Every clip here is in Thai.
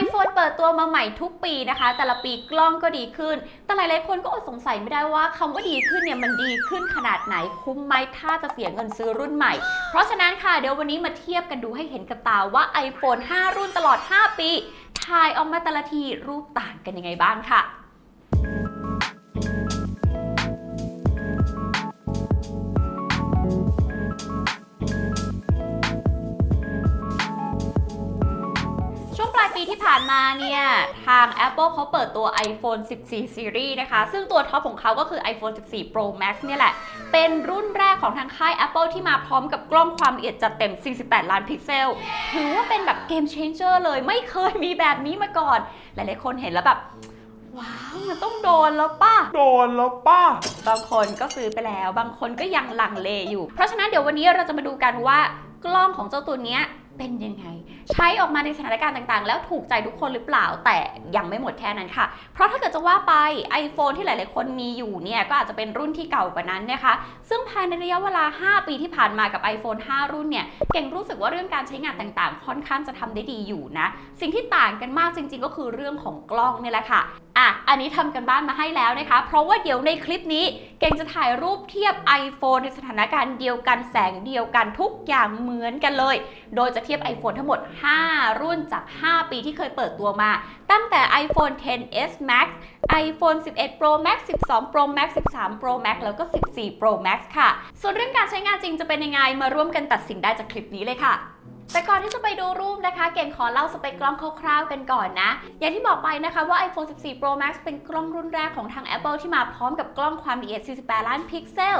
iPhone เปิดตัวมาใหม่ทุกปีนะคะ แต่ละปีกล้องก็ดีขึ้น แต่หลายๆคนก็อดสงสัยไม่ได้ว่าคำว่าดีขึ้นเนี่ยมันดีขึ้นขนาดไหนคุ้มไหมถ้าจะเสียเงินซื้อรุ่นใหม่ เพราะฉะนั้นค่ะเดี๋ยววันนี้มาเทียบกันดูให้เห็นกับตาว่า iPhone 5 รุ่นตลอด 5 ปีถ่ายออกมาแต่ละทีรูปต่างกันยังไงบ้างค่ะ ปลายปีที่ผ่านมาเนี่ย ทาง Apple เขาเปิดตัว iPhone 14 Series นะคะ ซึ่งตัวท็อปของเขาก็คือ iPhone 14 Pro Max เนี่ยแหละ เป็นรุ่นแรกของทางค่าย Apple ที่มาพร้อมกับกล้องความละเอียดจัดเต็ม 48 ล้านพิกเซล ถือว่าเป็นแบบเกม changer เลย ไม่เคยมีแบบนี้มาก่อน หลายๆคนเห็นแล้วแบบ ว้าว มันต้องโดนแล้วป่ะ โดนแล้วป้า บางคนก็ซื้อไปแล้ว บางคนก็ยังลังเลอยู่ เพราะฉะนั้นเดี๋ยววันนี้เราจะมาดูกันว่ากล้องของเจ้าตัวเนี้ย เป็นยังไง ใช้ออกมาในสถานการณ์ต่างๆ แล้วถูกใจทุกคนหรือเปล่าแต่ยังไม่หมดแค่นั้นค่ะ เพราะถ้าเกิดจะว่าไป iPhone ที่หลายๆ คนมีอยู่เนี่ยก็อาจจะเป็นรุ่นที่เก่ากว่านั้นนะคะ ซึ่งภายในระยะเวลา 5 ปีที่ผ่านมากับ iPhone 5 รุ่นเนี่ยเก่งรู้สึกว่าเรื่องการใช้งานต่างๆ ค่อนข้างจะทำได้ดีอยู่นะ สิ่งที่ต่างกันมากจริง ๆ ก็คือเรื่องของกล้องนี่แหละค่ะ อะ อันนี้ทำกันบ้านมาให้แล้วนะคะ เพราะว่าเดี๋ยวในคลิปนี้เก่งจะถ่ายรูปเทียบ iPhone ในสถานการณ์เดียวกันแสงเดียวกันทุกอย่างเหมือนกันเลย โดยจะเทียบ iPhone ทั้งหมด 5 รุ่นจาก 5 ปีที่เคยเปิดตัวมา ตั้งแต่ iPhone 10s Max iPhone 11 Pro Max 12 Pro Max 13 Pro Max แล้วก็ 14 Pro Max ค่ะ ส่วนเรื่องการใช้งานจริงจะเป็นยังไงมาร่วมกันตัดสินได้จากคลิปนี้เลยค่ะ แต่ก่อนที่จะไปดูรูปนะคะ เก่งขอเล่าสเปคกล้องคร่าวๆกันก่อนนะ อย่างที่บอกไปนะคะว่า iPhone 14 Pro Max เป็นกล้องรุ่นแรกของทาง Apple ที่มาพร้อมกับกล้องความละเอียด 48 ล้านพิกเซล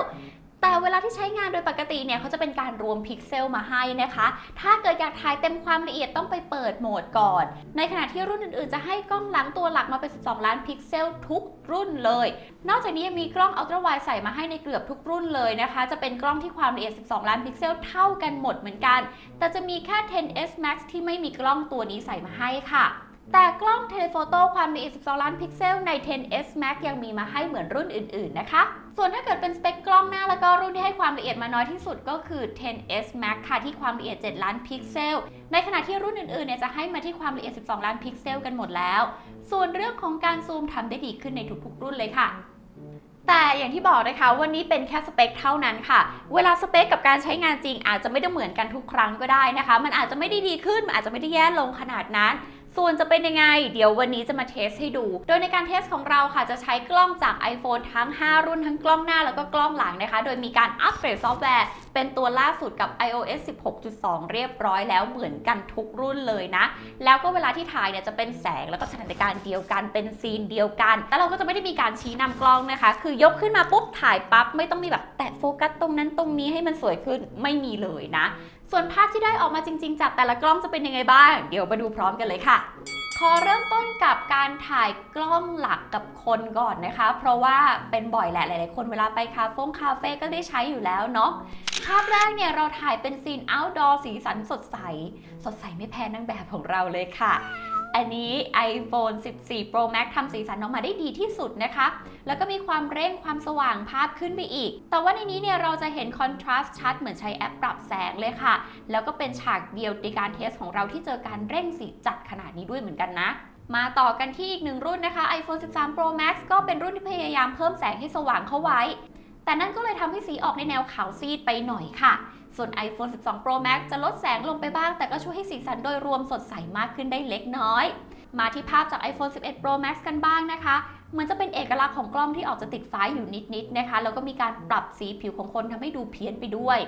แต่เวลาที่ใช้งานโดยปกติเนี่ยเขาจะเป็นการรวมพิกเซลมาให้นะคะ ถ้าเกิดอยากถ่ายเต็มความละเอียดต้องไปเปิดโหมดก่อน ในขณะที่รุ่นอื่นๆ จะให้กล้องหลังตัวหลักมาเป็น 12 ล้านพิกเซลทุกรุ่นเลย นอกจากนี้ยังมีกล้องอัลตร้าไวใส่มาให้ในเกือบทุกรุ่นเลยนะคะ จะเป็นกล้องที่ความละเอียด 12 ล้านพิกเซลเท่ากันหมดเหมือนกัน แต่จะมีแค่ 10s Max ที่ไม่มีกล้องตัวนี้ใส่มาให้ค่ะ แต่กล้องเทเลโฟโต้ความละเอียด 12 ล้านพิกเซลใน 10s Max ยังมีมาให้เหมือนรุ่นอื่น ๆ นะคะ ส่วนถ้าเกิดเป็นสเปคกล้องหน้าแล้วก็รุ่นที่ให้ความละเอียดมาน้อยที่สุดก็คือ 10s Max ค่ะที่ความละเอียด 7 ล้านพิกเซล ในขณะที่รุ่นอื่น ๆ เนี่ยจะให้มาที่ความละเอียด 12 ล้านพิกเซลกันหมดแล้ว ส่วนเรื่องของการซูมทำได้ดีขึ้นในทุก ๆ รุ่นเลยค่ะแต่อย่างที่บอกนะคะวันนี้เป็นแค่สเปคเท่านั้นค่ะ เวลาสเปคกับการใช้งานจริงอาจจะไม่ได้เหมือนกันทุกครั้งก็ได้นะคะ มันอาจจะไม่ได้ดีขึ้นมันอาจจะไม่ได้แย่ลงขนาดนั้น ส่วนจะเป็นยังไง เดี๋ยววันนี้จะมาเทสให้ดู โดยในการเทสของเราค่ะจะใช้กล้องจาก iPhone ทั้ง 5 รุ่นทั้งกล้องหน้าแล้วก็กล้องหลังนะคะ โดยมีการอัปเกรดซอฟต์แวร์ เป็นตัวล่าสุดกับ iOS 16.2 เรียบร้อยแล้วเหมือนกันทุกรุ่นเลยนะ แล้วก็เวลาที่ถ่ายเนี่ยจะเป็นแสงแล้วก็สถานการณ์เดียวกันเป็นซีนเดียวกันแต่เราก็จะไม่ได้มีการชี้นำกล้องนะคะ คือยกขึ้นมาปุ๊บถ่ายปั๊บไม่ต้องมีแบบแตะโฟกัสตรงนั้นตรงนี้ให้มันสวยขึ้นไม่มีเลยนะ ส่วนภาพที่ได้ออกมาจริง ๆ จากแต่ละกล้องจะเป็นยังไงบ้าง เดี๋ยวมาดูพร้อมกันเลยค่ะ ขอเริ่มต้นกับการถ่ายกล้องหลักกับคนก่อนนะคะ เพราะว่าเป็นบ่อยแหละหลาย ๆ คนเวลาไปคาเฟ่คาเฟ่ก็ได้ใช้อยู่แล้วเนาะภาพแรกเนี่ยเราถ่ายเป็นซีน outdoor สีสันสดใส สดใสไม่แพ้นางแบบของเราเลยค่ะ อันนี้ iPhone 14 Pro Max ทำสีสันออกมาได้ดีที่สุดนะคะ แล้วก็มีความเร่งความสว่างภาพขึ้นไปอีก แต่ว่าในนี้เนี่ยเราจะเห็นคอนทราสต์ชัดเหมือนใช้แอปปรับแสงเลยค่ะ แล้วก็เป็นฉากเดียวในการเทสของเราที่เจอการเร่งสีจัดขนาดนี้ด้วยเหมือนกันนะมาต่อกันที่อีกหนึ่งรุ่นนะคะ iPhone 13 Pro Max ก็เป็นรุ่นที่พยายามเพิ่มแสงให้สว่างเข้าไว้ แต่นั่นก็เลยทำให้สีออกในแนวขาวซีดไปหน่อยค่ะ ส่วน iPhone 12 Pro Max จะลดแสงลงไปบ้าง แต่ก็ช่วยให้สีสันโดยรวมสดใสมากขึ้นได้เล็กน้อย มาที่ภาพจาก iPhone 11 Pro Max กันบ้างนะคะเหมือนจะเป็นเอกลักษณ์ของกล้องที่ออกจะติดฟ้าอยู่นิดๆนะคะแล้วก็มีการปรับสีผิวของคนทำให้ดูเพี้ยนไปด้วย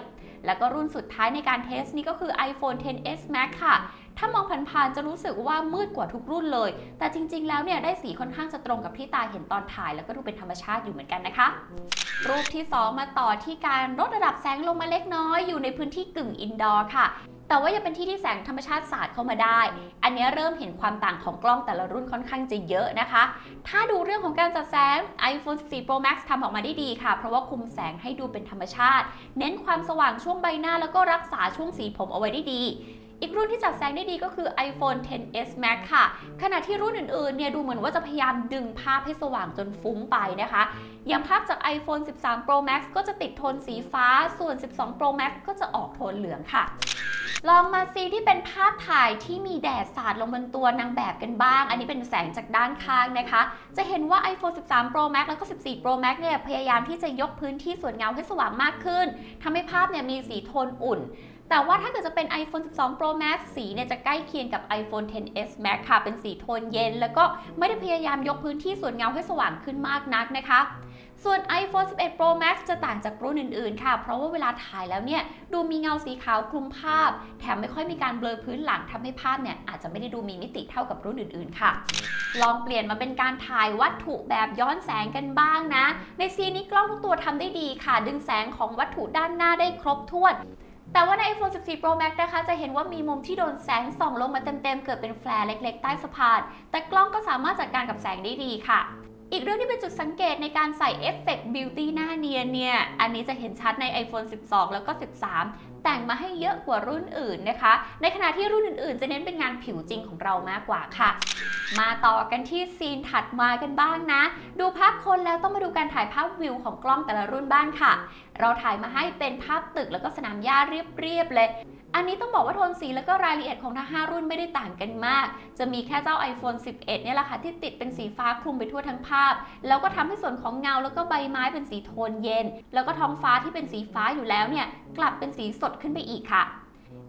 แล้วก็รุ่นสุดท้ายในการเทสนี่ก็คือ iPhone 10s Max ค่ะ ถ้ามองผ่านๆจะรู้สึกว่ามืดกว่าทุกรุ่นเลย แต่จริงๆ แล้วเนี่ยได้สีค่อนข้างจะตรงกับที่ตาเห็นตอนถ่าย แล้วก็ดูเป็นธรรมชาติอยู่เหมือนกันนะคะ รูปที่ 2 มาต่อที่การลดระดับแสงลงมาเล็กน้อย อยู่ในพื้นที่กึ่งอินดอร์ค่ะ แต่ว่ายังเป็นที่ที่แสงธรรมชาติสาดเข้ามาได้ อันนี้เริ่มเห็นความต่างของกล้องแต่ละรุ่นค่อนข้างจะเยอะนะคะ ถ้าดูเรื่องของการจัดแสง iPhone 14 Pro Max ทำออกมาได้ดีค่ะ เพราะว่าคุมแสงให้ดูเป็นธรรมชาติ เน้นความสว่างช่วงใบหน้าแล้วก็รักษาช่วงสีผมเอาไว้ได้ดี อีกรุ่นที่จัดแสงได้ดีก็คือ iPhone 10s Max ค่ะ ขณะที่รุ่นอื่นๆ เนี่ยดูเหมือนว่าจะพยายามดึงภาพให้สว่างจนฟุ้งไปนะคะ อย่างภาพจาก iPhone 13 Pro Max ก็จะติดโทนสีฟ้า ส่วน 12 Pro Max ก็จะออกโทนเหลืองค่ะ ลองมาซีที่เป็นภาพถ่ายที่มีแดดสาดลงบนตัวนางแบบกันบ้าง อันนี้เป็นแสงจากด้านข้างนะคะ จะเห็นว่า iPhone 13 Pro Max แล้วก็ 14 Pro Max เนี่ยพยายามที่จะยกพื้นที่ส่วนเงาให้สว่างมากขึ้นทำให้ภาพเนี่ยมีสีโทนอุ่น แต่ว่าถ้าเกิดจะเป็น iPhone 12 Pro Max สีเนี่ยจะใกล้เคียงกับ iPhone 10s Max ค่ะ เป็นสีโทนเย็น แล้วก็ไม่ได้พยายามยกพื้นที่ส่วนเงาให้สว่างขึ้นมากนักนะคะ ส่วน iPhone 11 Pro Max จะต่างจากรุ่นอื่นๆ ค่ะ เพราะว่าเวลาถ่ายแล้วเนี่ย ดูมีเงาสีขาวคลุมภาพ แถมไม่ค่อยมีการเบลอพื้นหลังทำให้ภาพเนี่ยอาจจะไม่ได้ดูมีมิติเท่ากับรุ่นอื่นๆ ค่ะ ลองเปลี่ยนมาเป็นการถ่ายวัตถุแบบย้อนแสงกันบ้างนะ ในซีนนี้กล้องทุกตัวทำได้ดีค่ะ ดึงแสงของวัตถุด้านหน้าได้ครบถ้วน แต่ว่าใน iPhone 14 Pro Max นะคะ จะเห็นว่ามีมุมที่โดนแสงส่องลงมาเต็มๆ เกิดเป็นแฟลร์เล็กๆ ใต้สะพาน แต่กล้องก็สามารถจัดการกับแสงได้ดีค่ะ อีกเรื่องที่เป็นจุดสังเกตในการใส่เอฟเฟกต์บิวตี้หน้าเนียนเนี่ย อันนี้จะเห็นชัดใน iPhone 12 แล้วก็ 13 แต่งมาให้เยอะกว่ารุ่นอื่นนะคะ ในขณะที่รุ่นอื่นๆ จะเน้นเป็นงานผิวจริงของเรามากกว่าค่ะ มาต่อกันที่ซีนถัดมากันบ้างนะ ดูภาพคนแล้วต้องมาดูการถ่ายภาพวิวของกล้องแต่ละรุ่นบ้างค่ะ เราถ่ายมาให้เป็นภาพตึกแล้วก็สนามหญ้าเรียบๆเลย อันนี้ต้องบอกว่าโทนสีแล้วก็รายละเอียดของทั้ง 5 รุ่นไม่ได้ต่างกันมาก จะมีแค่เจ้า iPhone 11 เนี่ยแหละค่ะที่ติดเป็นสีฟ้าคลุมไปทั่วทั้งภาพ แล้วก็ทำให้ส่วนของเงาแล้วก็ใบไม้เป็นสีโทนเย็น แล้วก็ท้องฟ้าที่เป็นสีฟ้าอยู่แล้วเนี่ยกลับเป็นสีสดขึ้นไปอีกค่ะ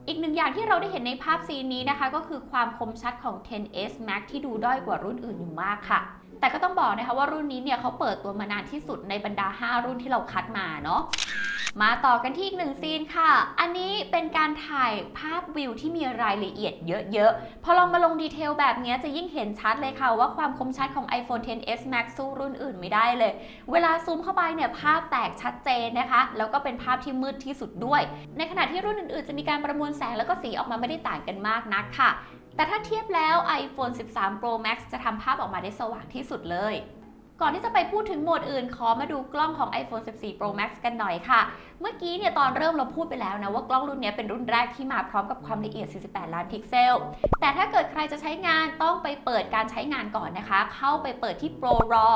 อีกหนึ่งอย่างที่เราได้เห็นในภาพซีนนี้นะคะ ก็คือความคมชัดของ 10s Max ที่ดูด้อยกว่ารุ่นอื่นอยู่มากค่ะ แต่ก็ต้องบอกนะคะว่ารุ่นนี้เนี่ยเขาเปิดตัวมานานที่สุดในบรรดา 5 รุ่นที่เราคัดมาเนาะมาต่อกันที่อีกหนึ่งซีนค่ะ อันนี้เป็นการถ่ายภาพวิวที่มีรายละเอียดเยอะๆ พอลองมาลงดีเทลแบบนี้จะยิ่งเห็นชัดเลยค่ะว่าความคมชัดของ iPhone 10s Max สู้รุ่นอื่นไม่ได้เลย เวลาซูมเข้าไปเนี่ยภาพแตกชัดเจนนะคะ แล้วก็เป็นภาพที่มืดที่สุดด้วย ในขณะที่รุ่นอื่นๆ จะมีการประมวลแสงแล้วก็สีออกมาไม่ได้ต่างกันมากนักค่ะ แต่ถ้าเทียบแล้ว iPhone 13 Pro Max จะทำภาพออกมาได้สว่างที่สุดเลย ก่อนที่จะไปพูดถึงโหมดอื่น ขอมาดูกล้องของ iPhone 14 Pro Max กันหน่อยค่ะ เมื่อกี้เนี่ยตอนเริ่มเราพูดไปแล้วนะว่ากล้องรุ่นนี้เป็นรุ่นแรกที่มาพร้อมกับความละเอียด 48 ล้านพิกเซล แต่ถ้าเกิดใครจะใช้งานต้องไปเปิดการใช้งานก่อนนะคะ เข้าไปเปิดที่ Pro RAW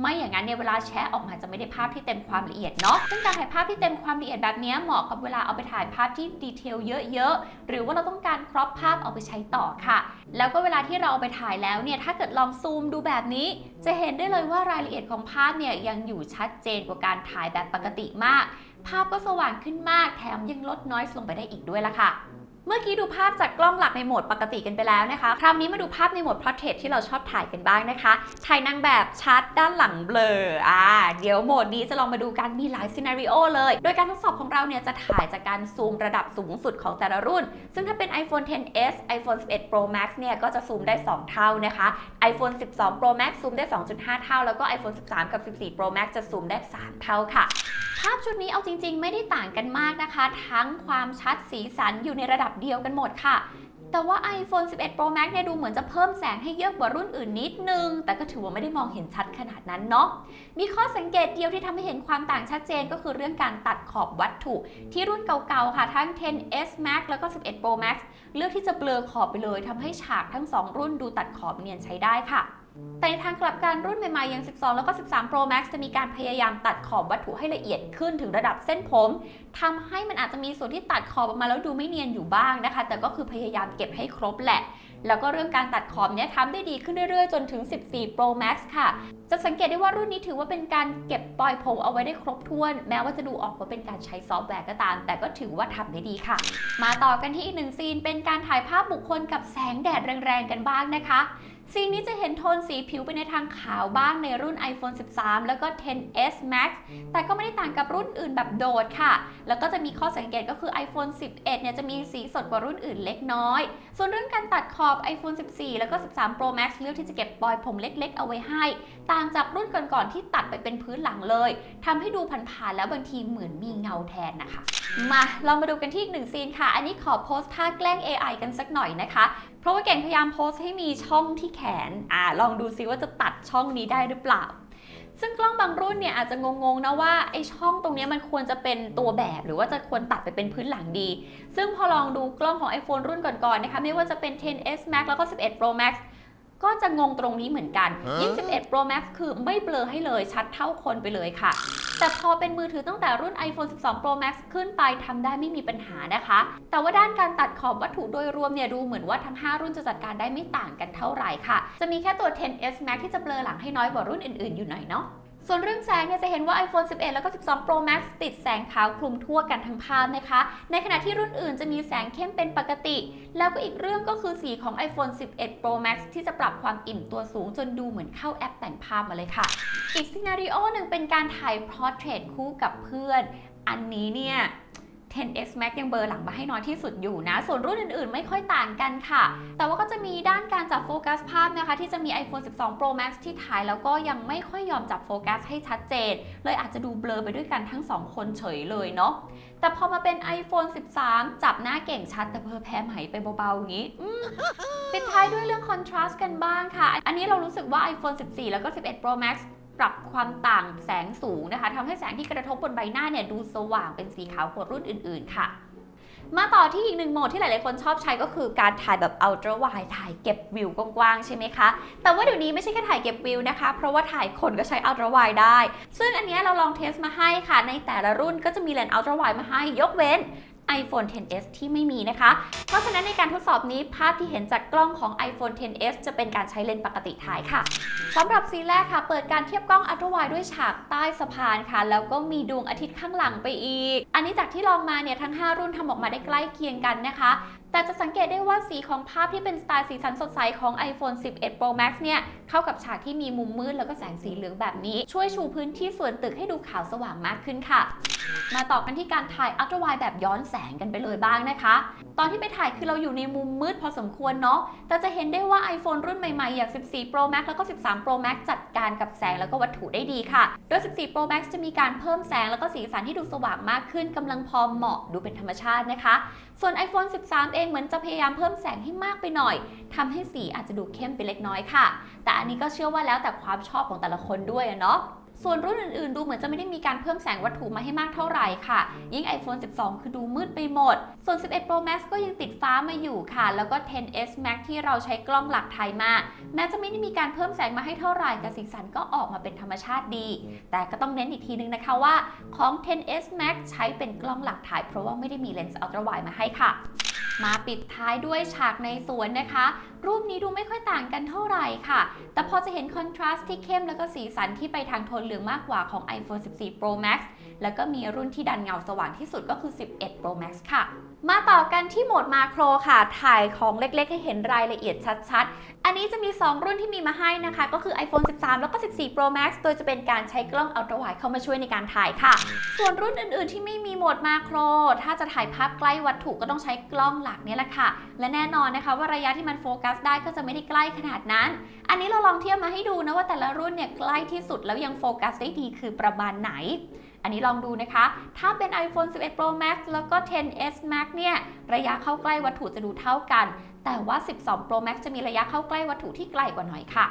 ไม่อย่างนั้นเนี่ยเวลาแชะออกมาจะไม่ได้ภาพที่เต็มความละเอียดเนาะซึ่งการถ่ายภาพที่เต็มความละเอียดแบบนี้เหมาะกับเวลาเอาไปถ่ายภาพที่ดีเทลเยอะๆ หรือว่าเราต้องการครอปภาพเอาไปใช้ต่อค่ะ แล้วก็เวลาที่เราเอาไปถ่ายแล้วเนี่ยถ้าเกิดลองซูมดูแบบนี้ จะเห็นได้เลยว่ารายละเอียดของภาพเนี่ยยังอยู่ชัดเจนกว่าการถ่ายแบบปกติมาก ภาพก็สว่างขึ้นมากแถมยังลดน้อยลงไปได้อีกด้วยล่ะค่ะ เมื่อกี้ดูภาพจากกล้องหลักในโหมดปกติกันไปแล้วนะคะ คราวนี้มาดูภาพในโหมด Portrait ที่เราชอบถ่ายกันบ้างนะคะ ถ่ายนางแบบชัดด้านหลังเบลอ อ่า เดี๋ยวโหมดนี้จะลองมาดูกันมีหลายซีนารีโอเลย โดยการทดสอบของเราเนี่ยจะถ่ายจากการซูมระดับสูงสุดของแต่ละรุ่น ซึ่งถ้าเป็น iPhone 10s iPhone 11 Pro Max เนี่ยก็จะซูมได้ 2 เท่านะคะ iPhone 12 Pro Max ซูมได้ 2.5 เท่า แล้วก็ iPhone 13 กับ 14 Pro Max จะซูมได้ 3 เท่าค่ะ ภาพชุดนี้เอาจริง ๆ ไม่ได้ต่างกันมากนะคะ ทั้งความชัดสีสันอยู่ในระดับเดียวกันหมดค่ะ แต่ว่า iPhone 11 Pro Max เนี่ยดูเหมือนจะเพิ่มแสงให้เยอะกว่ารุ่นอื่นนิดนึง แต่ก็ถือว่าไม่ได้มองเห็นชัดขนาดนั้นเนาะ มีข้อสังเกตเดียวที่ทำให้เห็นความต่างชัดเจนก็คือเรื่องการตัดขอบวัตถุที่รุ่นเก่าๆ ค่ะทั้ง 10s Max แล้วก็ 11 Pro Max เลือกที่จะเบลอขอบไปเลยทำให้ฉากทั้ง 2 รุ่นดูตัดขอบเนียนใช้ได้ค่ะ แต่ในทางกลับกันรุ่นใหม่ๆ อย่าง 12 แล้วก็ 13 Pro Max จะมีการพยายามตัดขอบวัตถุให้ละเอียดขึ้นถึงระดับเส้นผมทำให้มันอาจจะมีส่วนที่ตัดขอบออกมาแล้วดูไม่เนียนอยู่บ้างนะคะ แต่ก็คือพยายามเก็บให้ครบแหละ แล้วก็เรื่องการตัดขอบเนี้ยทำได้ดีขึ้นเรื่อยๆ จนถึง 14 Pro Max ค่ะ จะสังเกตได้ว่ารุ่นนี้ถือว่าเป็นการเก็บปลอยผมเอาไว้ได้ครบถ้วน แม้ว่าจะดูออกว่าเป็นการใช้ซอฟต์แวร์ก็ตาม แต่ก็ถือว่าทำได้ดีค่ะ มาต่อกันที่อีกหนึ่งซีนเป็นการถ่ายภาพบุคคลกับแสงแดดแรงๆกันบ้างนะคะ ซีนนี้จะเห็นโทนสีผิวไปในทางขาวบ้างในรุ่น iPhone 13 แล้วก็ 10s Max แต่ก็ไม่ได้ต่างกับรุ่นอื่นแบบโดดค่ะ แล้วก็จะมีข้อสังเกตก็คือ iPhone 11 เนี่ยจะมีสีสดกว่ารุ่นอื่นเล็กน้อย ส่วนเรื่องการตัดขอบ iPhone 14 แล้วก็ 13 Pro Max เลือกที่จะเก็บปลอยผมเล็กๆ เอาไว้ให้ต่างจากรุ่นก่อนๆที่ตัดไปเป็นพื้นหลังเลยทำให้ดูผ่านๆแล้วบางทีเหมือนมีเงาแทนนะคะ มาลองมาดูกันที่อีกหนึ่งซีนค่ะ อันนี้ขอโพสท่าแกล้ง AI กันสักหน่อยนะคะ เพราะว่าเก่งพยายามโพสต์ให้มีช่องที่แขนอ่าลองดูซิว่าจะตัดช่องนี้ได้หรือเปล่าซึ่งกล้องบางรุ่นเนี่ยอาจจะงงๆนะว่าไอช่องตรงนี้มันควรจะเป็นตัวแบบหรือว่าจะควรตัดไปเป็นพื้นหลังดี ซึ่งพอลองดูกล้องของ iPhone รุ่นก่อนๆนะคะไม่ว่าจะเป็น 10s Max แล้วก็ 11 Pro Max ก็จะงงตรงนี้เหมือนกันยิ่ง11 Pro Max คือไม่เบลอให้เลยชัดเท่าคนไปเลยค่ะ แต่พอเป็นมือถือตั้งแต่รุ่น iPhone 12 Pro Max ขึ้นไปทำได้ไม่มีปัญหานะคะ แต่ว่าด้านการตัดขอบวัตถุโดยรวมเนี่ยดูเหมือนว่าทั้ง 5 รุ่นจะจัดการได้ไม่ต่างกันเท่าไหร่ค่ะ จะมีแค่ตัว 10s Max ที่จะเบลอหลังให้น้อยกว่ารุ่นอื่นๆอยู่หน่อยเนาะ ส่วนเรื่องแสงเนี่ยจะเห็นว่า iPhone 11 แล้วก็ 12 Pro Max ติดแสงขาวคลุมทั่วกันทั้งภาพนะคะ ในขณะที่รุ่นอื่นจะมีแสงเข้มเป็นปกติ แล้วก็อีกเรื่องก็คือสีของ iPhone 11 Pro Max ที่จะปรับความอิ่มตัวสูงจนดูเหมือนเข้าแอปแต่งภาพมาเลยค่ะ อีกซีนารีโอหนึ่งเป็นการถ่าย Portrait คู่กับเพื่อน อันนี้เนี่ย 10s Max ยังเบลอร์หลังมาให้น้อยที่สุดอยู่นะ ส่วนรุ่นอื่นๆ ไม่ค่อยต่างกันค่ะ แต่ว่าก็จะมีด้านการจับโฟกัสภาพนะคะ ที่จะมี iPhone 12 Pro Max ที่ถ่ายแล้วก็ยังไม่ค่อยยอมจับโฟกัสให้ชัดเจน เลยอาจจะดูเบลอไปด้วยกันทั้งสองคนเฉยเลยเนาะแต่พอมาเป็น iPhone 13 จับหน้าเก่งชัดแต่เพอแพ้ไหมไปเบาๆอย่างนี้อืมปิดท้ายด้วยเรื่องคอนทราสต์กันบ้างค่ะ อันนี้เรารู้สึกว่า iPhone 14 แล้วก็ 11 Pro Max ปรับความต่างแสงสูงนะคะทำให้แสงที่กระทบบนใบหน้าเนี่ยดูสว่างเป็นสีขาวกว่ารุ่นอื่น ๆ ค่ะ มาต่อที่อีกหนึ่งโหมดที่หลาย ๆ คนชอบใช้ก็คือการถ่ายแบบ ultra wide ถ่ายเก็บวิวกว้าง ๆ ใช่ไหมคะ แต่ว่าเดี๋ยวนี้ไม่ใช่แค่ถ่ายเก็บวิวนะคะ เพราะว่าถ่ายคนก็ใช้ ultra wide ได้ ซึ่งอันนี้เราลองเทสมาให้ค่ะ ในแต่ละรุ่นก็จะมีเลนส์ ultra wide มาให้ ยกเว้น iPhone 10s ที่ไม่มีนะคะ เพราะฉะนั้นในการทดสอบนี้ภาพที่เห็นจากกล้องของ iPhone 10s จะเป็นการใช้เลนส์ปกติถ่ายค่ะสำหรับซีนแรกค่ะ เปิดการเทียบกล้องอัลตร้าไวด์ด้วยฉากใต้สะพานค่ะ แล้วก็มีดวงอาทิตย์ข้างหลังไปอีก อันนี้จากที่ลองมาเนี่ยทั้ง 5 รุ่นทำออกมาได้ใกล้เคียงกันนะคะ แต่จะสังเกตได้ว่าสีของภาพที่เป็นสไตล์สีสันสดใสของ iPhone 11 Pro Max เนี่ย เข้ากับฉากที่มีมุมมืดแล้วก็แสงสีเหลืองแบบนี้ ช่วยชูพื้นที่ส่วนตึกให้ดูขาวสว่างมากขึ้นค่ะ มาต่อกันที่การถ่ายอัลตร้าไวแบบย้อนแสงกันไปเลยบ้างนะคะ ตอนที่ไปถ่ายคือเราอยู่ในมุมมืดพอสมควรเนาะแต่จะเห็นได้ว่า iPhone รุ่นใหม่ๆ อย่าง 14 Pro Max แล้วก็ 13 Pro Max จัดการกับแสงแล้วก็วัตถุได้ดีค่ะ โดย 14 Pro Max จะมีการเพิ่มแสงแล้วก็สีสันที่ดูสว่างมากขึ้นกำลังพอเหมาะดูเป็นธรรมชาตินะคะส่วน iPhone 13 เองเหมือนจะพยายามเพิ่มแสงให้มากไปหน่อยทำให้สีอาจจะดูเข้มไปเล็กน้อยค่ะ แต่อันนี้ก็เชื่อว่าแล้วแต่ความชอบของแต่ละคนด้วยอะเนาะ ส่วนรุ่นอื่นๆ ดูเหมือนจะไม่ได้มีการเพิ่มแสงวัตถุมาให้มากเท่าไหร่ค่ะ ยิ่ง iPhone 12 คือดูมืดไปหมด ส่วน 11 Pro Max ก็ยังติดฟ้ามาอยู่ค่ะ แล้วก็ 10s Max ที่เราใช้กล้องหลักถ่ายมา แม้จะไม่ได้มีการเพิ่มแสงมาให้เท่าไหร่แต่สีสันก็ออกมาเป็นธรรมชาติดี แต่ก็ต้องเน้นอีกทีนึงนะคะว่าของ 10s Max ใช้เป็นกล้องหลักถ่ายเพราะว่าไม่ได้มีเลนส์ ultra wide มาให้ค่ะมาปิดท้ายด้วยฉากในสวนนะคะ รูปนี้ดูไม่ค่อยต่างกันเท่าไหร่ค่ะ แต่พอจะเห็นคอนทราสต์ที่เข้มแล้วก็สีสันที่ไปทางโทนเหลืองมากกว่าของ iPhone 14 Pro Max แล้วก็มีรุ่นที่ดันเงาสว่างที่สุดก็คือ 11 Pro Max ค่ะ มาต่อกันที่โหมดมาโครค่ะ ถ่ายของเล็กๆ ให้เห็นรายละเอียดชัดๆ อันนี้จะมี 2 รุ่นที่มีมาให้นะคะ ก็คือ iPhone 13 แล้วก็ 14 Pro Max โดยจะเป็นการใช้กล้อง Ultra Wide เข้ามาช่วยในการถ่ายค่ะ ส่วนรุ่นอื่นๆ ที่ไม่มีโหมดมาโคร ถ้าจะถ่ายภาพใกล้วัตถุก็ต้องใช้กล้องหลักนี่แหละค่ะ และแน่นอนนะคะว่าระยะที่มันโฟกัสได้ก็จะไม่ได้ใกล้ขนาดนั้น อันนี้เราลองเทียบมาให้ดูนะว่าแต่ละรุ่นเนี่ยใกล้ที่สุดแล้วยังโฟกัสได้ดีคือประมาณไหน อันนี้ลองดูนะคะ ถ้าเป็น iPhone 11 Pro Max แล้วก็ 10s Max เนี่ยระยะเข้าใกล้วัตถุจะดูเท่ากัน แต่ว่า 12 Pro Max จะมีระยะเข้าใกล้วัตถุที่ไกลกว่าหน่อยค่ะ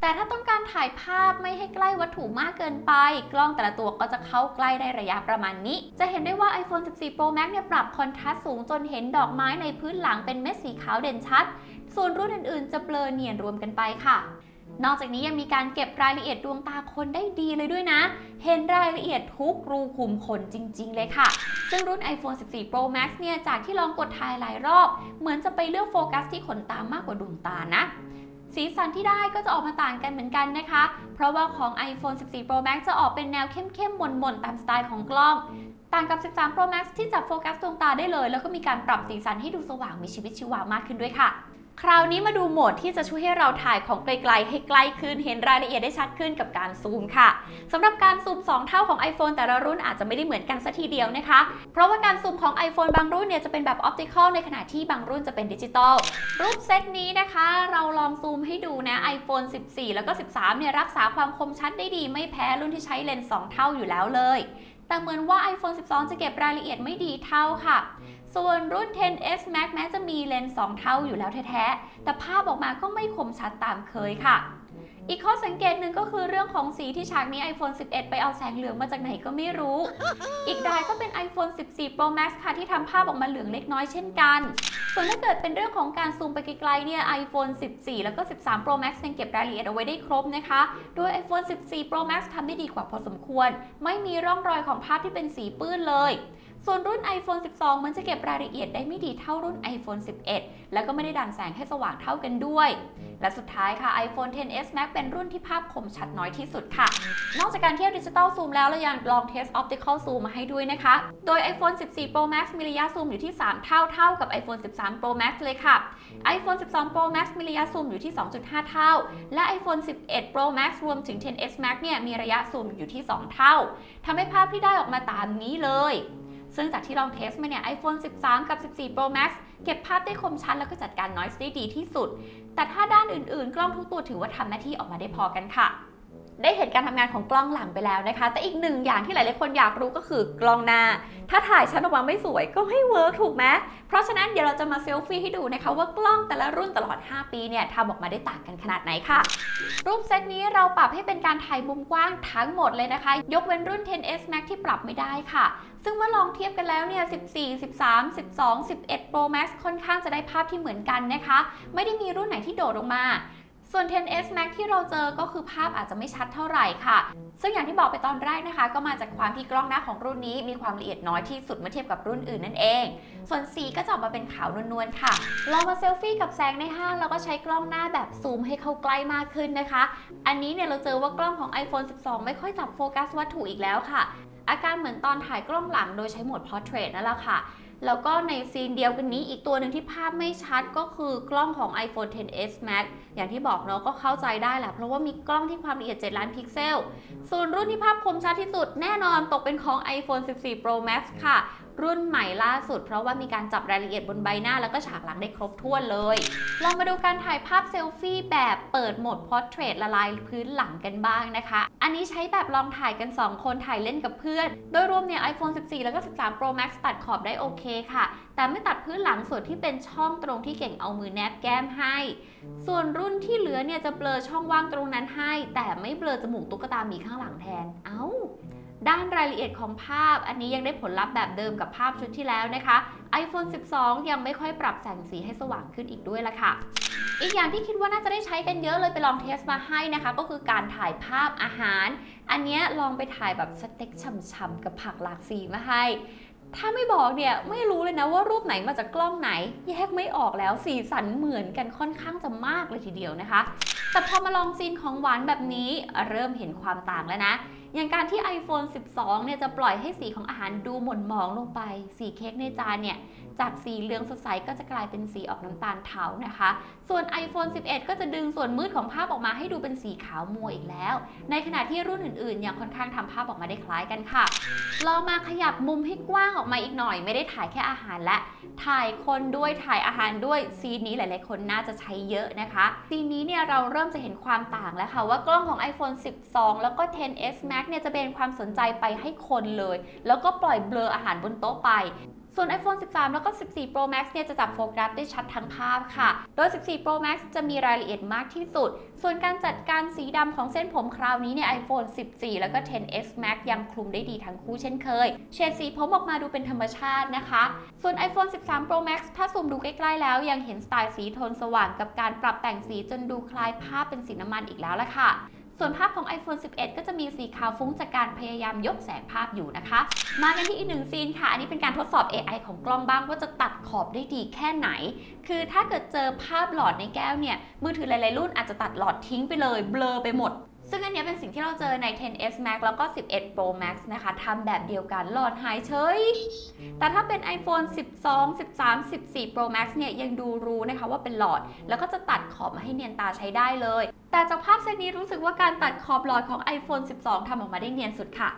แต่ถ้าต้องการถ่ายภาพไม่ให้ใกล้วัตถุมากเกินไป กล้องแต่ละตัวก็จะเข้าใกล้ได้ระยะประมาณนี้ จะเห็นได้ว่า iPhone 14 Pro Max เนี่ยปรับคอนทราสต์สูงจนเห็นดอกไม้ในพื้นหลังเป็นเม็ดสีขาวเด่นชัด ส่วนรุ่นอื่นๆ จะเบลอเนียนรวมกันไปค่ะ นอกจากนี้ยังมีการเก็บรายละเอียดดวงตาคนได้ดีเลยด้วยนะ เห็นรายละเอียดทุกรูขุมขนจริง ๆ เลยค่ะ ซึ่งรุ่น iPhone 14 Pro Max เนี่ย จากที่ลองกดถ่ายหลายรอบ เหมือนจะไปเลือกโฟกัสที่ขนตามมากกว่าดวงตานะ สีสันที่ได้ก็จะออกมาต่างกันเหมือนกันนะคะ เพราะว่าของ iPhone 14 Pro Max จะออกเป็นแนวเข้มๆมนๆตามสไตล์ของกล้อง ต่างกับ 13 Pro Max ที่จับโฟกัสดวงตาได้เลย แล้วก็มีการปรับสีสันให้ดูสว่างมีชีวิตชีวามากขึ้นด้วยค่ะ คราวนี้มาดูโหมดที่จะช่วยให้เราถ่ายของไกลๆให้ใกล้ขึ้น เห็นรายละเอียดได้ชัดขึ้นกับการซูมค่ะสำหรับการซูม 2 เท่าของ iPhone แต่ละรุ่นอาจจะไม่ได้เหมือนกันสัทีเดียวนะคะ เพราะว่าการซูมของ iPhone บางรุ่นเนี่ยจะเป็นแบบออปติคอลในขณะที่บางรุ่นจะเป็นดิจิตอลรูปเซตนี้นะคะ เราลองซูมให้ดูนะ iPhone 14 แล้วก็ 13 เนี่ยรักษาความคมชัดได้ดีไม่แพ้รุ่นที่ใช้เลนส์2เท่าอยู่แล้วเลย แต่เหมือนว่า iPhone 12 จะเก็บรายละเอียดไม่ดีเท่าค่ะ ส่วนรุ่น 10s Max แม้จะมีเลนส์2เท่าอยู่แล้วแท้ๆ แต่ภาพออกมาก็ไม่คมชัดตามเคยค่ะ อีกข้อสังเกตหนึ่งก็คือเรื่องของสีที่ฉากนี้ iPhone 11 ไปเอาแสงเหลืองมาจากไหนก็ไม่รู้ อีกรายก็เป็น iPhone 14 Pro Max ค่ะที่ทำภาพออกมาเหลืองเล็กน้อยเช่นกัน ส่วนถ้าเกิดเป็นเรื่องของการซูมไปไกลๆเนี่ย iPhone 14 แล้วก็ 13 Pro Max ยังเก็บรายละเอียดเอาไว้ได้ครบนะคะ โดย iPhone 14 Pro Max ทำได้ดีกว่าพอสมควร ไม่มีร่องรอยของภาพที่เป็นสีปื้นเลย ส่วนรุ่น iPhone 12 มันจะเก็บรายละเอียดได้ไม่ดีเท่ารุ่น iPhone 11 แล้วก็ไม่ได้ดันแสงให้สว่างเท่ากันด้วย และสุดท้ายค่ะ iPhone 10s Max เป็นรุ่นที่ภาพคมชัดน้อยที่สุดค่ะ นอกจากการเทียบดิจิตอลซูมแล้วเรายังลองเทส Optical Zoom มาให้ด้วยนะคะ โดย iPhone 14 Pro Max มีระยะซูมอยู่ที่ 3 เท่าเท่ากับ iPhone 13 Pro Max เลยค่ะ iPhone 12 Pro Max มีระยะซูมอยู่ที่ 2.5 เท่า และ iPhone 11 Pro Max รวมถึง 10s Max เนี่ยมีระยะซูมอยู่ที่ 2 เท่าทำให้ภาพที่ได้ออกมาตามนี้เลย ซึ่งจากที่ลองเทสมาเนี่ย iPhone 13 กับ 14 Pro Max เก็บภาพได้คมชัดแล้วก็จัดการ noise ได้ดีที่สุด แต่ถ้าด้านอื่นๆ กล้องทุกตัวถือว่าทำหน้าที่ออกมาได้พอกันค่ะ ได้เห็นการทำงานของกล้องหลังไปแล้วนะคะ แต่อีกหนึ่งอย่างที่หลายๆคนอยากรู้ก็คือกล้องหน้า ถ้าถ่ายชัดออกมาไม่สวยก็ไม่เวิร์กถูกไหมเพราะฉะนั้นเดี๋ยวเราจะมาเซลฟี่ให้ดูนะคะว่ากล้องแต่ละรุ่นตลอด 5 ปีเนี่ยทำออกมาได้ต่างกันขนาดไหนค่ะ รูปเซตนี้เราปรับให้เป็นการถ่ายมุมกว้างทั้งหมดเลยนะคะ ยกเว้นรุ่น 10s Max ที่ปรับไม่ได้ค่ะ ซึ่งเมื่อลองเทียบกันแล้วเนี่ย 14 13 12 11 Pro Max ค่อนข้างจะได้ภาพที่เหมือนกันนะคะ ไม่ได้มีรุ่นไหนที่โดดออกมา ส่วน 10s Max ที่เราเจอก็คือภาพอาจจะไม่ชัดเท่าไหร่ค่ะ ซึ่งอย่างที่บอกไปตอนแรกนะคะ ก็มาจากความที่กล้องหน้าของรุ่นนี้มีความละเอียดน้อยที่สุดเมื่อเทียบกับรุ่นอื่นนั่นเอง ส่วนสีก็จะออกมาเป็นขาวนวลๆค่ะลองมาเซลฟี่กับแสงในห้างแล้วก็ใช้กล้องหน้าแบบซูมให้เข้าใกล้มากขึ้นนะคะ อันนี้เนี่ยเราเจอว่ากล้องของ iPhone 12 ไม่ค่อยจับโฟกัสวัตถุอีกแล้วค่ะ อาการเหมือนตอนถ่ายกล้องหลังโดยใช้โหมด Portrait นั่นแหละค่ะ แล้วก็ในซีนเดียวกันนี้อีกตัวหนึ่งที่ภาพไม่ชัดก็คือกล้องของ iPhone 10s Max อย่างที่บอกเนาะก็เข้าใจได้แหละเพราะว่ามีกล้องที่ความละเอียด 7 ล้านพิกเซล ส่วนรุ่นที่ภาพคมชัดที่สุดแน่นอนตกเป็นของ iPhone 14 Pro Max ค่ะรุ่นใหม่ล่าสุด เพราะว่ามีการจับรายละเอียดบนใบหน้าแล้วก็ฉากหลังได้ครบถ้วนเลย ลองมาดูการถ่ายภาพเซลฟี่แบบเปิดโหมด Portrait ละลายพื้นหลังกันบ้างนะคะ อันนี้ใช้แบบลองถ่ายกัน 2 คนถ่ายเล่นกับเพื่อน โดยรวมเนี่ย iPhone 14 แล้วก็ 13 Pro Max ตัดขอบได้โอเคค่ะ แต่ไม่ตัดพื้นหลังส่วนที่เป็นช่องตรงที่เก่งเอามือแนบแก้มให้ ส่วนรุ่นที่เหลือเนี่ยจะเบลอช่องว่างตรงนั้นให้ แต่ไม่เบลอจมูกตุ๊กตาหมีข้างหลังแทน เอ้า ด้านรายละเอียดของภาพ อันนี้ยังได้ผลลัพธ์แบบเดิมกับภาพชุดที่แล้วนะคะ iPhone 12 ยังไม่ค่อยปรับแสงสีให้สว่างขึ้นอีกด้วยละค่ะ อีกอย่างที่คิดว่าน่าจะได้ใช้กันเยอะเลยไปลองเทสมาให้นะคะ ก็คือการถ่ายภาพอาหาร อันนี้ลองไปถ่ายแบบสเต็กช่ำๆกับผักหลากสีมาให้ถ้าไม่บอกเนี่ยไม่รู้เลยนะว่ารูปไหนมาจากกล้องไหน แยกไม่ออกแล้วสีสันเหมือนกันค่อนข้างจะมากเลยทีเดียวนะคะ แต่พอมาลองซีนของหวานแบบนี้เริ่มเห็นความต่างแล้วนะ อย่างการที่ iPhone 12 เนี่ยจะปล่อยให้สีของอาหารดูหม่นหมองลงไป สีเค้กในจานเนี่ย จากสีเหลืองสดใสก็จะกลายเป็นสีออกน้ำตาลเทานะคะ ส่วน iPhone 11 ก็จะดึงส่วนมืดของภาพออกมาให้ดูเป็นสีขาวมัวอีกแล้ว ในขณะที่รุ่นอื่นๆยังค่อนข้างทำภาพออกมาได้คล้ายกันค่ะ ลองมาขยับมุมให้กว้างออกมาอีกหน่อย ไม่ได้ถ่ายแค่อาหารและ ถ่ายคนด้วยถ่ายอาหารด้วยซีนนี้หลายๆ คนน่าจะใช้เยอะนะคะซีนนี้เนี่ยเราเริ่มจะเห็นความต่างแล้วค่ะว่ากล้องของ iPhone 12 แล้วก็ 10s Max เนี่ยจะเป็นความสนใจไปให้คนเลย แล้วก็ปล่อยเบลออาหารบนโต๊ะไป ส่วน iPhone 13 แล้วก็ 14 Pro Max เนี่ยจะจับโฟกัสได้ชัดทั้งภาพค่ะ โดย 14 Pro Max จะมีรายละเอียดมากที่สุด ส่วนการจัดการสีดำของเส้นผมคราวนี้เนี่ย iPhone 14 แล้วก็ 10s Max ยังคลุมได้ดีทั้งคู่เช่นเคย เฉดสีผมออกมาดูเป็นธรรมชาตินะคะ ส่วน iPhone 13 Pro Max ถ้าซูมดูใกล้ๆแล้ว ยังเห็นสไตล์สีโทนสว่างกับการปรับแต่งสีจนดูคล้ายภาพเป็นสีน้ำมันอีกแล้วละค่ะ ส่วนภาพของ iPhone 11 ก็จะมีสีขาวฟุ้งจากการพยายามยกแสงภาพอยู่นะคะ มากันที่อีกหนึ่งซีนค่ะ อันนี้เป็นการทดสอบ AI ของกล้องบ้างว่าจะตัดขอบได้ดีแค่ไหน คือถ้าเกิดเจอภาพหลอดในแก้วเนี่ย มือถือหลายๆรุ่นอาจจะตัดหลอดทิ้งไปเลย เบลอไปหมด ซึ่งอันนี้เป็นสิ่งที่เราเจอใน 10s Max แล้วก็ 11 Pro Max นะคะทำแบบเดียวกันหลอดหายเฉย แต่ถ้าเป็น iPhone 12 13 14 Pro Max เนี่ยยังดูรู้นะคะว่าเป็นหลอด แล้วก็จะตัดขอบมาให้เนียนตาใช้ได้เลย แต่จากภาพเซตนี้รู้สึกว่าการตัดขอบหลอดของ iPhone 12ทำออกมาได้เนียนสุดค่ะ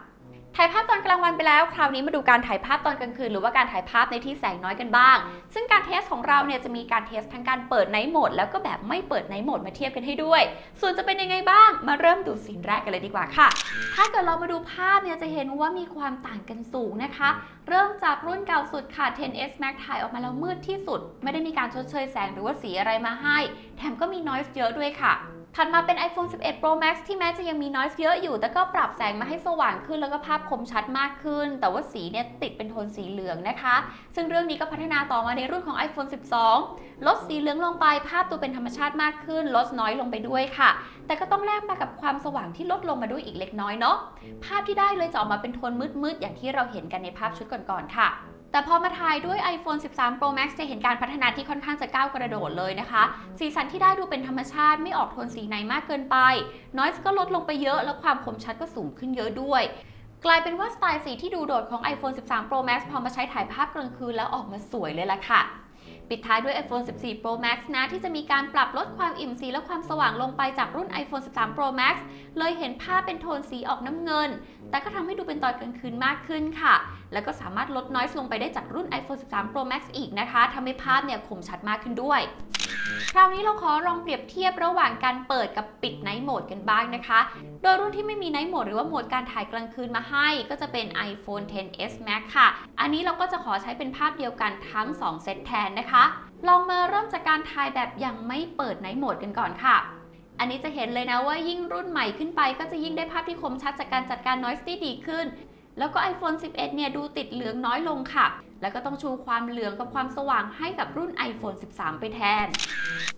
ถ่ายภาพตอนกลางวันไปแล้ว คราวนี้มาดูการถ่ายภาพตอนกลางคืน หรือว่าการถ่ายภาพในที่แสงน้อยกันบ้าง ซึ่งการเทสของเราเนี่ยจะมีการเทสทั้งการเปิดไนท์โหมดแล้วก็แบบไม่เปิดไนท์โหมดมาเทียบกันให้ด้วย ส่วนจะเป็นยังไงบ้าง มาเริ่มดูซีนแรกกันเลยดีกว่าค่ะ ถ้าเกิดเรามาดูภาพเนี่ยจะเห็นว่ามีความต่างกันสูงนะคะ เริ่มจากรุ่นเก่าสุดค่ะ 10s Max ถ่ายออกมาแล้วมืดที่สุด ไม่ได้มีการชดเชยแสงหรือว่าสีอะไรมาให้ แถมก็มี noise เยอะด้วยค่ะ ถัดมาเป็น iPhone 11 Pro Max ที่แม้จะยังมี noise เยอะอยู่ แต่ก็ปรับแสงมาให้สว่างขึ้น แล้วก็ภาพคมชัดมากขึ้น แต่ว่าสีเนี่ยติดเป็นโทนสีเหลืองนะคะ ซึ่งเรื่องนี้ก็พัฒนาต่อมาในรุ่นของ iPhone 12 ลดสีเหลืองลงไป ภาพดูเป็นธรรมชาติมากขึ้น ลดน้อยลงไปด้วยค่ะ แต่ก็ต้องแลกมากับความสว่างที่ลดลงมาด้วยอีกเล็กน้อยเนาะ ภาพที่ได้เลยจะออกมาเป็นโทนมืดๆ อย่างที่เราเห็นกันในภาพชุดก่อนๆ ค่ะ แต่พอมาถ่ายด้วย iPhone 13 Pro Max จะเห็นการพัฒนาที่ค่อนข้างจะก้าวกระโดดเลยนะคะ สีสันที่ได้ดูเป็นธรรมชาติไม่ออกโทนสีไหนมากเกินไป Noise ก็ลดลงไปเยอะ แล้วความคมชัดก็สูงขึ้นเยอะด้วยกลายเป็นว่าสไตล์สีที่ดูโดดของ iPhone 13 Pro Max พอมาใช้ถ่ายภาพกลางคืนแล้วออกมาสวยเลยล่ะค่ะ ปิดท้ายด้วย iPhone 14 Pro Max นะ ที่จะมีการปรับลดความอิ่มสีและความสว่างลงไปจากรุ่น iPhone 13 Pro Max เลยเห็นภาพเป็นโทนสีออกน้ำเงิน แต่ก็ทำให้ดูเป็นตอนกลางคืนมากขึ้นค่ะ แล้วก็สามารถลด noise ลงไปได้จากรุ่น iPhone 13 Pro Max อีกนะคะทำให้ภาพเนี่ยคมชัดมากขึ้นด้วย คราวนี้เราขอลองเปรียบเทียบระหว่างการเปิดกับปิด Night Mode กันบ้างนะคะ โดยรุ่นที่ไม่มี Night Mode หรือว่าโหมดการถ่ายกลางคืนมาให้ ก็จะเป็น iPhone 10s Max ค่ะ อันนี้เราก็จะขอใช้เป็นภาพเดียวกันทั้ง 2 เซตแทนนะคะ ลองมาเริ่มจากการถ่ายแบบยังไม่เปิด Night Mode กันก่อนค่ะอันนี้จะเห็นเลยนะว่ายิ่งรุ่นใหม่ขึ้นไปก็จะยิ่งได้ภาพที่คมชัดจากการจัดการ noise ที่ดีขึ้น แล้วก็ iPhone 11 เนี่ยดูติดเหลืองน้อยลงค่ะ แล้วก็ต้องชูความเหลืองกับความสว่างให้กับรุ่น iPhone 13 ไปแทน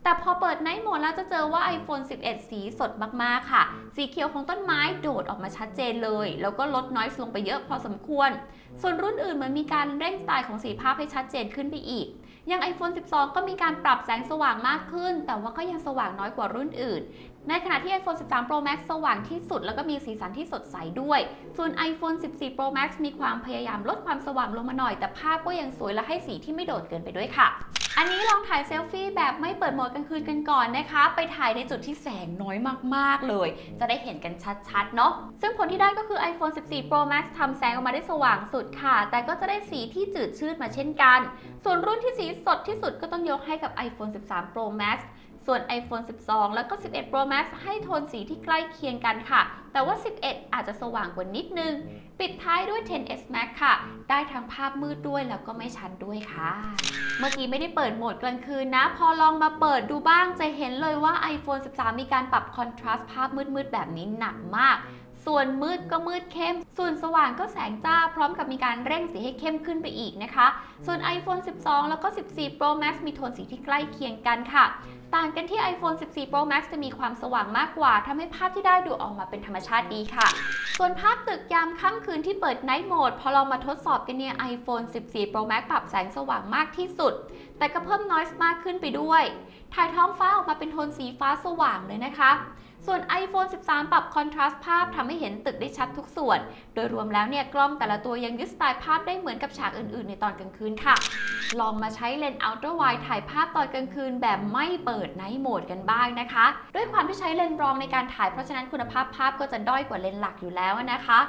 แต่พอเปิด Night Mode แล้วจะเจอว่า iPhone 11 สีสดมากๆค่ะ สีเขียวของต้นไม้โดดออกมาชัดเจนเลย แล้วก็ลด noise ลงไปเยอะพอสมควร ส่วนรุ่นอื่นเหมือนมีการเร่งสไตล์ของสีภาพให้ชัดเจนขึ้นไปอีก ย่าง iPhone 12 ก็มีการปรับแสงสว่างมากขึ้น แต่ว่าก็ยังสว่างน้อยกว่ารุ่นอื่น ในขณะที่ iPhone 13 Pro Max สว่างที่สุด แล้วก็มีสีสันที่สดใสด้วย ส่วน iPhone 14 Pro Max มีความพยายามลดความสว่างลงมาหน่อย แต่ภาพก็ยังสวยและให้สีที่ไม่โดดเกินไปด้วยค่ะอันนี้ลองถ่ายเซลฟี่แบบไม่เปิดโหมดกลางคืนกันก่อนนะคะ ไปถ่ายในจุดที่แสงน้อยมากๆเลย จะได้เห็นกันชัดๆ เนาะซึ่งผลที่ได้ก็คือ iPhone 14 Pro Max ทำแสงออกมาได้สว่างสุดค่ะ แต่ก็จะได้สีที่จืดชืดมาเช่นกัน ส่วนรุ่นที่สีสดที่สุดก็ต้องยกให้กับ iPhone 13 Pro Max ส่วน iPhone 12 แล้วก็ 11 Pro Max ให้โทนสีที่ใกล้เคียงกันค่ะ แต่ว่า 11 อาจจะสว่างกว่านิดนึง ปิดท้ายด้วย 10s Max ค่ะ ได้ทั้งภาพมืดด้วยแล้วก็ไม่ชัดด้วยค่ะ เมื่อกี้ไม่ได้เปิดโหมดกลางคืนนะ พอลองมาเปิดดูบ้างจะเห็นเลยว่า iPhone 13 มีการปรับคอนทราสต์ภาพมืดๆแบบนี้หนักมาก ส่วนมืดก็มืดเข้ม ส่วนสว่างก็แสงจ้า พร้อมกับมีการเร่งสีให้เข้มขึ้นไปอีกนะคะ ส่วน iPhone 12 แล้วก็ 14 Pro Max มีโทนสีที่ใกล้เคียงกันค่ะ ต่างกันที่ iPhone 14 Pro Max จะมีความสว่างมากกว่าทำให้ภาพที่ได้ดูออกมาเป็นธรรมชาติดีค่ะ ส่วนภาพตึกยามค่ำคืนที่เปิด Night Mode พอลองมาทดสอบกันเนี่ย iPhone 14 Pro Max ปรับแสงสว่างมากที่สุด แต่ก็เพิ่ม noise มากขึ้นไปด้วย ถ่ายท้องฟ้าออกมาเป็นโทนสีฟ้าสว่างเลยนะคะ ส่วน iPhone 13 ปรับคอนทราสต์ภาพทำให้เห็นตึกได้ชัดทุกส่วน โดยรวมแล้วเนี่ยกล้องแต่ละตัวยังยึดสไตล์ภาพได้เหมือนกับฉากอื่น ๆ ในตอนกลางคืนค่ะ ลองมาใช้เลนส์ Ultra Wide ถ่ายภาพตอนกลางคืนแบบไม่เปิด Night Mode กันบ้างนะคะ ด้วยความที่ใช้เลนส์รองในการถ่ายเพราะฉะนั้นคุณภาพภาพก็จะด้อยกว่าเลนส์หลักอยู่แล้วนะคะ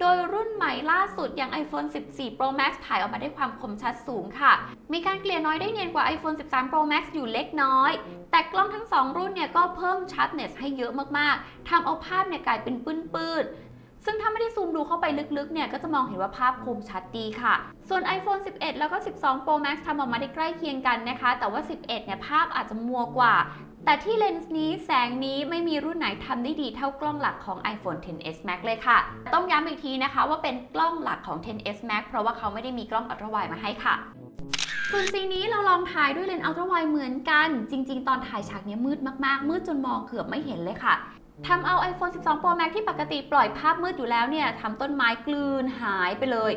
โดยรุ่นใหม่ล่าสุดอย่าง iPhone 14 Pro Max ถ่ายออกมาได้ความคมชัดสูงค่ะ มีการเกลี่ยน้อยได้เนียนกว่า iPhone 13 Pro Max อยู่เล็กน้อย แต่กล้องทั้ง 2 รุ่นเนี่ยก็เพิ่มชัดเนสให้เยอะมากๆ ทำเอาภาพเนี่ยกลายเป็นปื้นๆ ซึ่งถ้าไม่ได้ซูมดูเข้าไปลึกๆ เนี่ยก็จะมองเห็นว่าภาพคมชัดดีค่ะ ส่วน iPhone 11 แล้วก็ 12 Pro Max ทำออกมาได้ใกล้เคียงกันนะคะ แต่ว่า 11 เนี่ยภาพอาจจะมัวกว่า แต่ที่เลนส์นี้แสงนี้ไม่มีรุ่นไหนทำได้ดีเท่ากล้องหลักของ iPhone 10s Max เลยค่ะ ต้องย้ำอีกทีนะคะว่าเป็นกล้องหลักของ 10s Max เพราะว่าเขาไม่ได้มีกล้องอัลตร้าไวมาให้ค่ะส่วนซีนนี้เราลองถ่ายด้วยเลนส์อัลตร้าไวเหมือนกัน จริง ๆ ตอนถ่ายฉากนี้มืดมากๆ มืดจนมองเกือบไม่เห็นเลยค่ะทำเอา iPhone 12 Pro Max ที่ปกติปล่อยภาพมืดอยู่แล้วเนี่ยทำต้นไม้กลืนหายไปเลย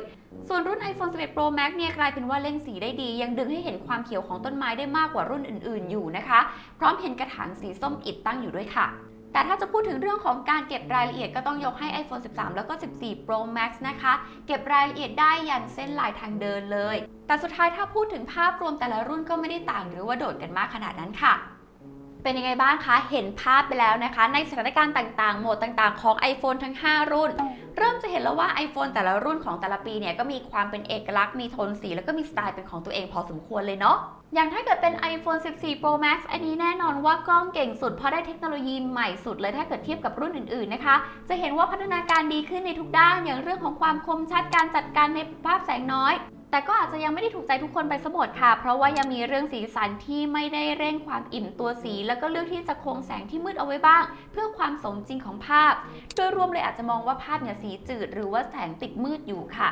ส่วนรุ่น iPhone 11 Pro Max เนี่ยกลายเป็นว่าเล่งสีได้ดี ยังดึงให้เห็นความเขียวของต้นไม้ได้มากกว่ารุ่นอื่นๆ อยู่นะคะ พร้อมเห็นกระถางสีส้มอิดตั้งอยู่ด้วยค่ะแต่ถ้าจะพูดถึงเรื่องของการเก็บรายละเอียดก็ต้องยกให้ iPhone 13 แล้วก็ 14 Pro Max นะคะ เก็บรายละเอียดได้ยันเส้นลายทางเดินเลย แต่สุดท้ายถ้าพูดถึงภาพรวมแต่ละรุ่นก็ไม่ได้ต่างหรือว่าโดดกันมากขนาดนั้นค่ะ เป็นยังไงบ้างคะ เห็นภาพไปแล้วนะคะ ในสถานการณ์ต่างๆ โหมดต่างๆ ของ iPhone ทั้ง 5 รุ่น เริ่มจะเห็นแล้วว่า iPhone แต่ละรุ่นของแต่ละปีเนี่ยก็มีความเป็นเอกลักษณ์มีโทนสี แล้วก็มีสไตล์เป็นของตัวเองพอสมควรเลยเนาะอย่างถ้าเกิดเป็น iPhone 14 Pro Max อันนี้แน่นอนว่ากล้องเก่งสุด เพราะได้เทคโนโลยีใหม่สุดเลยถ้าเกิดเทียบกับรุ่นอื่นๆนะคะ จะเห็นว่าพัฒนาการดีขึ้นในทุกด้านอย่างเรื่องของความคมชัดการจัดการในภาพแสงน้อย แต่ก็อาจจะยังไม่ได้ถูกใจทุกคนไปสมดค่ะ เพราะว่ายังมีเรื่องสีสันที่ไม่ได้เร่งความอิ่มตัวสี แล้วก็เลือกที่จะคงแสงที่มืดเอาไว้บ้าง เพื่อความสมจริงของภาพ โดยรวมเลยอาจจะมองว่าภาพเนี่ยสีจืด หรือว่าแสงติดมืดอยู่ค่ะ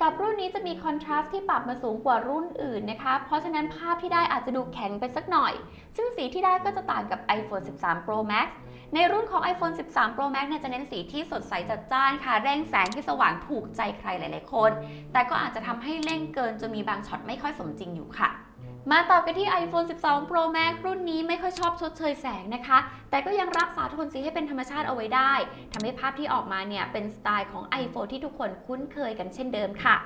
กับรุ่นนี้จะมีคอนทราสต์ที่ปรับมาสูงกว่ารุ่นอื่นนะคะ เพราะฉะนั้นภาพที่ได้อาจจะดูแข็งไปสักหน่อย ซึ่งสีที่ได้ก็จะต่างกับ iPhone 13 Pro Max ในรุ่นของ iPhone 13 Pro Max เนี่ยจะเน้นสีที่สดใสจัดจ้านค่ะแรงแสงที่สว่างถูกใจใครหลาย ๆ คน แต่ก็อาจจะทำให้เร่งเกินจนมีบางช็อตไม่ค่อยสมจริงอยู่ค่ะมาต่อกันที่ iPhone 12 Pro Max รุ่นนี้ไม่ค่อยชอบชดเชยแสงนะคะ แต่ก็ยังรักษาโทนสีให้เป็นธรรมชาติเอาไว้ได้ ทำให้ภาพที่ออกมาเนี่ยเป็นสไตล์ของ iPhone ที่ทุกคนคุ้นเคยกันเช่นเดิมค่ะ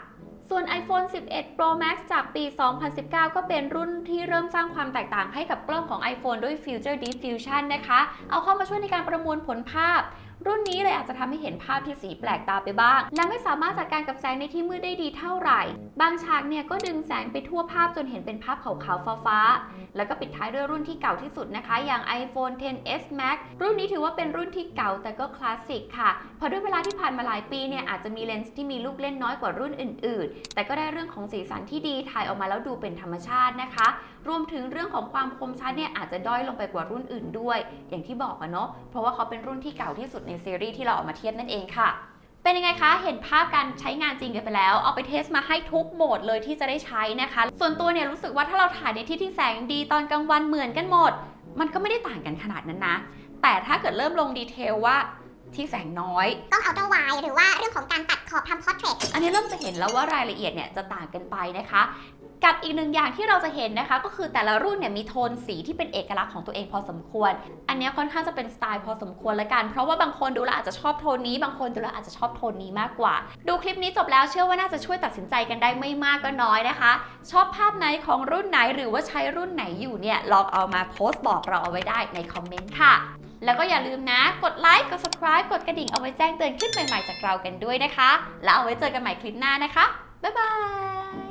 ส่วน iPhone 11 Pro Max จากปี 2019 ก็เป็นรุ่นที่เริ่มสร้างความแตกต่างให้กับกล้องของ iPhone ด้วย Future Deep Fusion นะคะ เอาเข้ามาช่วยในการประมวลผลภาพ รุ่นนี้เลยอาจจะทำให้เห็นภาพที่สีแปลกตาไปบ้าง และไม่สามารถจัดการกับแสงในที่มืดได้ดีเท่าไหร่ บางฉากเนี่ยก็ดึงแสงไปทั่วภาพจนเห็นเป็นภาพขาวๆฟ้าๆแล้วก็ปิดท้ายด้วยรุ่นที่เก่าที่สุดนะคะ อย่าง iPhone 10s Max รุ่นนี้ถือว่าเป็นรุ่นที่เก่าแต่ก็คลาสสิกค่ะเพราะด้วยเวลาที่ผ่านมาหลายปีเนี่ยอาจจะมีเลนส์ที่มีลูกเล่นน้อยกว่ารุ่นอื่น ๆ แต่ก็ได้เรื่องของสีสันที่ดีถ่ายออกมาแล้วดูเป็นธรรมชาตินะคะ รวมถึงเรื่องของความคมชัดเนี่ยอาจจะด้อยลงไปกว่ารุ่นอื่นด้วย อย่างที่บอกอะเนาะเพราะว่าเขาเป็นรุ่นที่เก่าที่สุดในซีรีส์ที่เราเอามาเทียบนั่นเองค่ะ เป็นยังไงคะ เห็นภาพการใช้งานจริงกันไปแล้ว เอาไปเทสมาให้ทุกโหมดเลยที่จะได้ใช้นะคะ ส่วนตัวเนี่ยรู้สึกว่าถ้าเราถ่ายในที่ที่แสงดีตอนกลางวันเหมือนกันหมด มันก็ไม่ได้ต่างกันขนาดนั้นนะ แต่ถ้าเกิดเริ่มลงดีเทลว่าที่แสงน้อยกล้องอัลตร้าไวหรือว่าเรื่องของการตัดขอบทำพอร์เทรตอันนี้เริ่มจะเห็นแล้วว่ารายละเอียดเนี่ยจะต่างกันไปนะคะ กับอีกหนึ่งอย่างที่เราจะเห็นนะคะ ก็คือแต่ละรุ่นเนี่ยมีโทนสีที่เป็นเอกลักษณ์ของตัวเองพอสมควร อันนี้ค่อนข้างจะเป็นสไตล์พอสมควรละกัน เพราะว่าบางคนดูแลอาจจะชอบโทนนี้บางคนดูแลอาจจะชอบโทนนี้มากกว่า ดูคลิปนี้จบแล้วเชื่อว่าน่าจะช่วยตัดสินใจกันได้ไม่มากก็น้อยนะคะ ชอบภาพไหนของรุ่นไหนหรือว่าใช้รุ่นไหนอยู่เนี่ยลองเอามาโพสต์บอกเราเอาไว้ได้ในคอมเมนต์ค่ะแล้วก็อย่าลืมนะ กดไลค์ กด subscribe กดกระดิ่งเอาไว้แจ้งเตือนคลิปใหม่ๆจากเรากันด้วยนะคะ แล้วเอาไว้เจอกันใหม่คลิปหน้านะคะ บ๊ายบาย